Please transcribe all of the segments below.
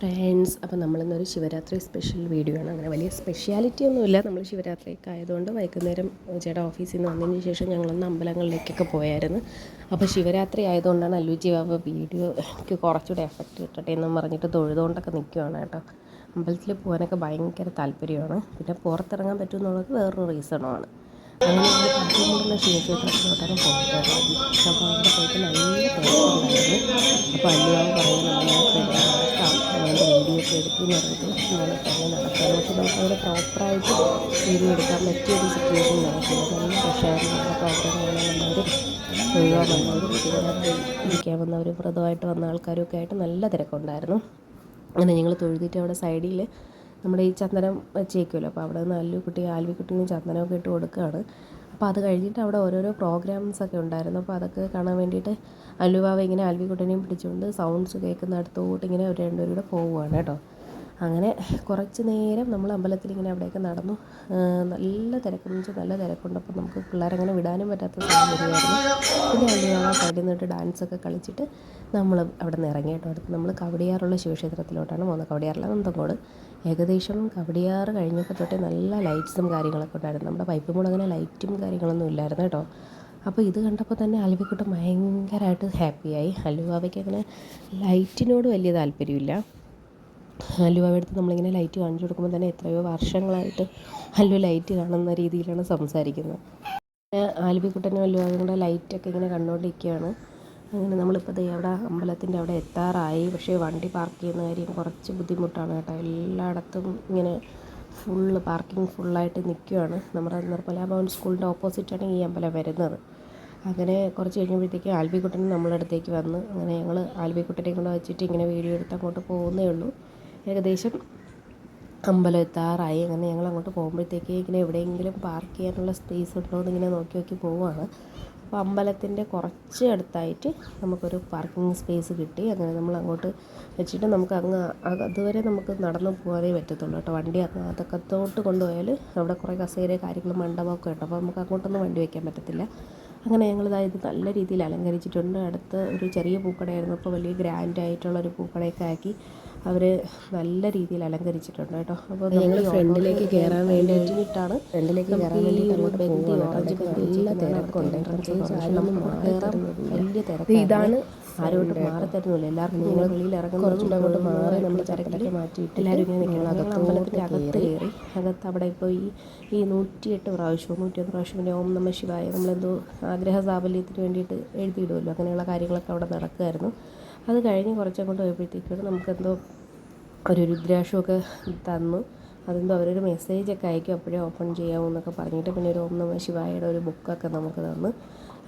Friends അപ്പോൾ നമ്മളിന്നൊരു Shivaratri special video ആണ്. അങ്ങനെ വലിയ സ്പെഷ്യാലിറ്റി ഒന്നുമില്ല. നമ്മൾ ശിവരാത്രിയൊക്കെ ആയതുകൊണ്ട് വൈകുന്നേരം ചേട്ടാ ഓഫീസിൽ നിന്ന് വന്നതിന് ശേഷം ഞങ്ങളൊന്ന് അമ്പലങ്ങളിലേക്കൊക്കെ പോയായിരുന്നു. അപ്പോൾ ശിവരാത്രി ആയതുകൊണ്ടാണ് അല്ലൂജി ബാബ വീഡിയോക്ക് കുറച്ചുകൂടെ എഫക്റ്റ് കിട്ടട്ടെ എന്നും പറഞ്ഞിട്ട് തൊഴുതുകൊണ്ടൊക്കെ നിൽക്കുവാണ് കേട്ടോ. അമ്പലത്തിൽ പോകാനൊക്കെ ഭയങ്കര താല്പര്യമാണ്. പിന്നെ പുറത്തിറങ്ങാൻ പറ്റുമെന്നുള്ളത് വേറൊരു റീസണുമാണ് അങ്ങനെ ശിവക്ഷേത്രത്തിലോട്ടാണ് പോയത് അപ്പോൾ അവിടെ പോയിട്ട് നല്ല അപ്പോൾ അല്ലുവാവ് പറയുന്നത് അതിന്റെ എന്ന് പറയുന്നത് നമ്മൾ തന്നെ നടക്കാം പക്ഷെ നമുക്ക് അവിടെ പ്രോപ്പറായിട്ട് വീഡിയോ എടുക്കാൻ പറ്റിയ ഒരു സിറ്റുവേഷൻ നടക്കില്ല. നല്ല പക്ഷേ നമ്മുടെ പ്രോഗ്രാം കാണാൻ വന്നവരും തൊഴുകാൻ വന്നവരും ശിവരാത്രി ഇരിക്കാൻ വന്നവരും വ്രതമായിട്ട് വന്ന ആൾക്കാരൊക്കെ ആയിട്ട് നല്ല തിരക്കുണ്ടായിരുന്നു. അങ്ങനെ ഞങ്ങൾ തൊഴുതിട്ട് അവിടെ സൈഡിൽ നമ്മുടെ ഈ ചന്ദനം വെച്ചേക്കുമല്ലോ അപ്പോൾ അവിടെ നിന്ന് കുട്ടി ആൽവിക്കുട്ടിനും ചന്ദനമൊക്കെ ഇട്ട് കൊടുക്കുകയാണ്. അപ്പോൾ അത് കഴിഞ്ഞിട്ട് അവിടെ ഓരോരോ പ്രോഗ്രാംസ് ഒക്കെ ഉണ്ടായിരുന്നു. അപ്പോൾ അതൊക്കെ കാണാൻ വേണ്ടിയിട്ട് അലുവാവ് ഇങ്ങനെ ആൽവിക്കുട്ടനെയും പിടിച്ചുകൊണ്ട് സൗണ്ട്സ് കേൾക്കുന്ന അടുത്തോട്ട് ഇങ്ങനെ ഒരു രണ്ടുപേരും കൂടെ പോവുകയാണ് കേട്ടോ. അങ്ങനെ കുറച്ച് നേരം നമ്മൾ അമ്പലത്തിൽ ഇങ്ങനെ അവിടെയൊക്കെ നടന്നു. നല്ല തിരക്കെന്ന് വെച്ചാൽ നല്ല തിരക്കുണ്ട് അപ്പം നമുക്ക് പിള്ളേരങ്ങനെ വിടാനും പറ്റാത്ത സാഹചര്യമായിരുന്നു. പിന്നെ അല്ലുവാവ സൈഡിൽ നിന്നിട്ട് ഡാൻസൊക്കെ കളിച്ചിട്ട് നമ്മൾ അവിടെ നിന്ന് ഇറങ്ങി അടുത്ത് നമ്മൾ കവടിയാറുള്ള ശിവക്ഷേത്രത്തിലോട്ടാണ് പോകുന്നത്. കവടിയാറിലെ നന്തങ്കോട് ഏകദേശം കവടിയാറ് കഴിഞ്ഞപ്പോൾ തൊട്ടേ നല്ല ലൈറ്റ്സും കാര്യങ്ങളൊക്കെ ഉണ്ടായിരുന്നു. നമ്മുടെ പൈപ്പ് മോൾ അങ്ങനെ ലൈറ്റും കാര്യങ്ങളൊന്നും ഇല്ലായിരുന്നു കേട്ടോ. അപ്പോൾ ഇത് കണ്ടപ്പോൾ തന്നെ അലുവക്കുട്ടൻ ഭയങ്കരമായിട്ട് ഹാപ്പിയായി അലുവാവയ്ക്ക് അങ്ങനെ ലൈറ്റിനോട് വലിയ താല്പര്യമില്ല. അലുവാവ എടുത്ത് നമ്മളിങ്ങനെ ലൈറ്റ് കാണിച്ചു കൊടുക്കുമ്പോൾ തന്നെ എത്രയോ വർഷങ്ങളായിട്ട് ഹലുവ ലൈറ്റ് കാണുന്ന രീതിയിലാണ് സംസാരിക്കുന്നത്. ആൽബിക്കുട്ടനും അലുവാവും കൂടെ ലൈറ്റൊക്കെ ഇങ്ങനെ കണ്ടുകൊണ്ടിരിക്കുകയാണ് അങ്ങനെ നമ്മളിപ്പോൾ ദേ അവിടെ അമ്പലത്തിന്റെ അവിടെ എത്താറായി. പക്ഷേ വണ്ടി പാർക്ക് ചെയ്യുന്ന കാര്യം കുറച്ച് ബുദ്ധിമുട്ടാണ് കേട്ടോ. എല്ലായിടത്തും ഇങ്ങനെ ഫുള്ള് പാർക്കിംഗ് ഫുള്ളായിട്ട് നിൽക്കുകയാണ് നമ്മുടെ നിർമ്മല ഭവൻ സ്കൂളിന്റെ ഓപ്പോസിറ്റാണ് ഈ അമ്പലം വരുന്നത്. അങ്ങനെ കുറച്ച് കഴിഞ്ഞപ്പോഴത്തേക്ക് ആൽബിക്കുട്ടൻ നമ്മളെ അടുത്തേക്ക് വന്ന് അങ്ങനെ ഞങ്ങൾ ആൽബിക്കുട്ടനെ കൊണ്ട് വെച്ചിട്ട് ഇങ്ങനെ വീഡിയോ എടുത്ത് അങ്ങോട്ട് പോകുന്നേ ഉള്ളൂ. ഏകദേശം അമ്പലം എത്താറായി. അങ്ങനെ ഞങ്ങൾ അങ്ങോട്ട് പോകുമ്പോഴത്തേക്ക് ഇങ്ങനെ എവിടെയെങ്കിലും പാർക്ക് ചെയ്യാനുള്ള സ്പേസ് ഉണ്ടോ എന്ന് ഇങ്ങനെ നോക്കി നോക്കി പോവുകയാണ്. അപ്പോൾ അമ്പലത്തിന്റെ കുറച്ച് അടുത്തായിട്ട് നമുക്കൊരു പാർക്കിംഗ് സ്പേസ് കിട്ടി. അങ്ങനെ നമ്മൾ അങ്ങോട്ട് വെച്ചിട്ട് നമുക്ക് അങ്ങ് അതുവരെ നമുക്ക് നടന്നു പോകാനേ പറ്റത്തുള്ളൂ കേട്ടോ. വണ്ടി അതൊക്കത്തോട്ട് കൊണ്ടുപോയാൽ അവിടെ കുറേ കസേര കാര്യങ്ങൾ മണ്ഡപമൊക്കെ ഉണ്ട്. അപ്പോൾ നമുക്ക് അങ്ങോട്ടൊന്നും വണ്ടി വയ്ക്കാൻ പറ്റത്തില്ല. അങ്ങനെ ഞങ്ങൾ ഇത് നല്ല രീതിയിൽ അലങ്കരിച്ചിട്ടുണ്ട്. അടുത്ത് ഒരു ചെറിയ പൂക്കടയായിരുന്നു. അപ്പോൾ വലിയ ഗ്രാൻഡ് ആയിട്ടുള്ള ഒരു പൂക്കടയൊക്കെ ആക്കി അവർ നല്ല രീതിയിൽ അലങ്കരിച്ചിട്ടുണ്ട് കേട്ടോ. അപ്പോൾ ഞങ്ങൾ ഫ്രണ്ടിലേക്ക് കയറാൻ വേണ്ടിയിട്ടാണ് ഫ്രണ്ടിലേക്ക് കയറാൻ വേണ്ടി അങ്ങോട്ട് നല്ല തിരക്കുണ്ട്. കയറാൻ വലിയ തിരക്ക് ഇതാണ് ആരോട്ട് മാറി തരുന്നില്ല എല്ലാവർക്കും ഞങ്ങൾ വെളിയിൽ ഇറങ്ങുന്ന കുറച്ചുകൂടെ അങ്ങോട്ട് മാറി നമ്മൾ ചരക്കിലൊക്കെ മാറ്റിയിട്ട് എല്ലാവരും ഇങ്ങനെ നിൽക്കണം. അകത്ത് അമ്പലത്തിന്റെ അകത്ത് കയറി അകത്ത് അവിടെ ഇപ്പോൾ ഈ ഈ നൂറ്റിയെട്ട് പ്രാവശ്യവും നൂറ്റിയൊന്ന് പ്രാവശ്യം പിന്നെ ഓം നമ ശിവായ നമ്മളെന്തോ ആഗ്രഹ സാഫല്യത്തിന് വേണ്ടിയിട്ട് എഴുതിയിടുമല്ലോ. അങ്ങനെയുള്ള കാര്യങ്ങളൊക്കെ അവിടെ നടക്കുമായിരുന്നു. അത് കഴിഞ്ഞ് കുറച്ചങ്ങോട്ട് പോയപ്പോഴത്തേക്കും നമുക്കെന്തോ ഒരു രുദ്രാക്ഷമൊക്കെ തന്നു. അതെന്തോ അവരൊരു മെസ്സേജൊക്കെ അയക്കും. അപ്പോഴേ ഓപ്പൺ ചെയ്യാമെന്നൊക്കെ പറഞ്ഞിട്ട് പിന്നെ ഒരു ഓം നമ ശിവായയുടെ ഒരു ബുക്കൊക്കെ നമുക്ക് തന്നു.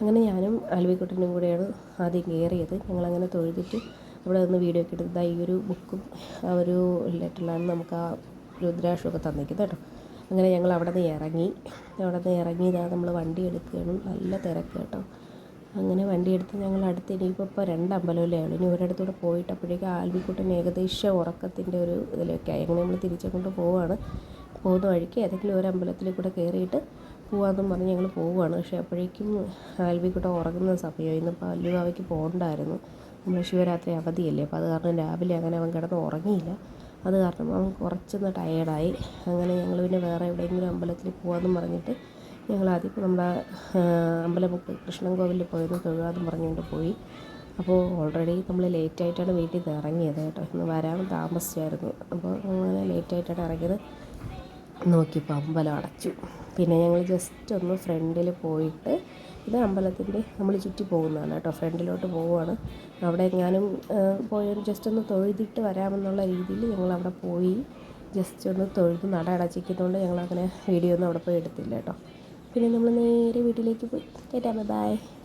അങ്ങനെ ഞാനും ആൽവിക്കുട്ടനും കൂടെയാണ് ആദ്യം കയറിയത്. ഞങ്ങളങ്ങനെ തൊഴുതിട്ട് അവിടെ നിന്ന് വീഡിയോ ഒക്കെ എടുത്തത് ഈ ഒരു ബുക്കും ആ ഒരു ലെറ്ററിലാണ് നമുക്ക് ആ രുദ്രാക്ഷമൊക്കെ തന്നിരിക്കുന്നത് കേട്ടോ. അങ്ങനെ ഞങ്ങൾ അവിടെ നിന്ന് ഇറങ്ങി. അവിടെ നിന്ന് ഇറങ്ങി ഇതാ നമ്മൾ വണ്ടി എടുക്കുകയാണ്. നല്ല തിരക്ക് കേട്ടോ. അങ്ങനെ വണ്ടി എടുത്ത് ഞങ്ങൾ അടുത്ത് ഇനിയിപ്പോൾ ഇപ്പോൾ രണ്ട് അമ്പലമല്ലേ ഉള്ളൂ ഇനി ഒരിടത്തൂടെ പോയിട്ട് അപ്പോഴേക്കും ആൽവിക്കുട്ടൻ ഏകദേശം ഉറക്കത്തിന്റെ ഒരു ഇതിലൊക്കെ ആയി. അങ്ങനെ നമ്മൾ തിരിച്ചങ്ങോട്ട് പോവുകയാണ് പോകുന്ന വഴിക്ക് ഏതെങ്കിലും ഒരു അമ്പലത്തിൽ കൂടെ കയറിയിട്ട് പോകാമെന്നും പറഞ്ഞ് ഞങ്ങൾ പോവുകയാണ്. പക്ഷേ അപ്പോഴേക്കും ആൽവിക്കുട്ട ഉറങ്ങുന്ന സമയം ഇന്നിപ്പോൾ അല്ലുവാവയ്ക്ക് പോകണ്ടായിരുന്നു. നമ്മൾ ശിവരാത്രി അവധിയല്ലേ. അപ്പോൾ അത് കാരണം രാവിലെ അങ്ങനെ അവൻ കിടന്ന് ഉറങ്ങിയില്ല. അത് കാരണം അവൻ കുറച്ചൊന്ന് ടയേർഡായി അങ്ങനെ ഞങ്ങൾ പിന്നെ വേറെ എവിടെയെങ്കിലും അമ്പലത്തിൽ പോകാമെന്നും പറഞ്ഞിട്ട് ഞങ്ങൾ ആദ്യം നമ്മുടെ അമ്പലമുക്ക് കൃഷ്ണൻ കോവിലിൽ പോയിരുന്നു. തൊഴുകാതെന്ന് പറഞ്ഞുകൊണ്ട് പോയി. അപ്പോൾ ഓൾറെഡി നമ്മൾ ലേറ്റായിട്ടാണ് വീട്ടിൽ നിന്ന് ഇറങ്ങിയത് കേട്ടോ. ഇന്ന് വരാൻ താമസിച്ചായിരുന്നു. അപ്പോൾ അങ്ങനെ ലേറ്റായിട്ടാണ് ഇറങ്ങിയത്. നോക്കിയപ്പോൾ അമ്പലം അടച്ചു. പിന്നെ ഞങ്ങൾ ജസ്റ്റ് ഒന്ന് ഫ്രണ്ടിൽ പോയിട്ട് ഇത് അമ്പലത്തിന്റെ നമ്മൾ ചുറ്റി പോകുന്നതാണ് കേട്ടോ. ഫ്രണ്ടിലോട്ട് പോവുകയാണ് അവിടെ ഞാനും പോയി ജസ്റ്റ് ഒന്ന് തൊഴുതിട്ട് വരാമെന്നുള്ള രീതിയിൽ ഞങ്ങൾ അവിടെ പോയി. ജസ്റ്റ് ഒന്ന് തൊഴുത് നട അടച്ചിരിക്കുന്നതുകൊണ്ട് ഞങ്ങളങ്ങനെ വീഡിയോ ഒന്നും അവിടെ പോയി എടുത്തില്ല കേട്ടോ. പിന്നെ നമ്മൾ നേരെ വീട്ടിലേക്ക് പോയി. കേട്ടാ ബൈ.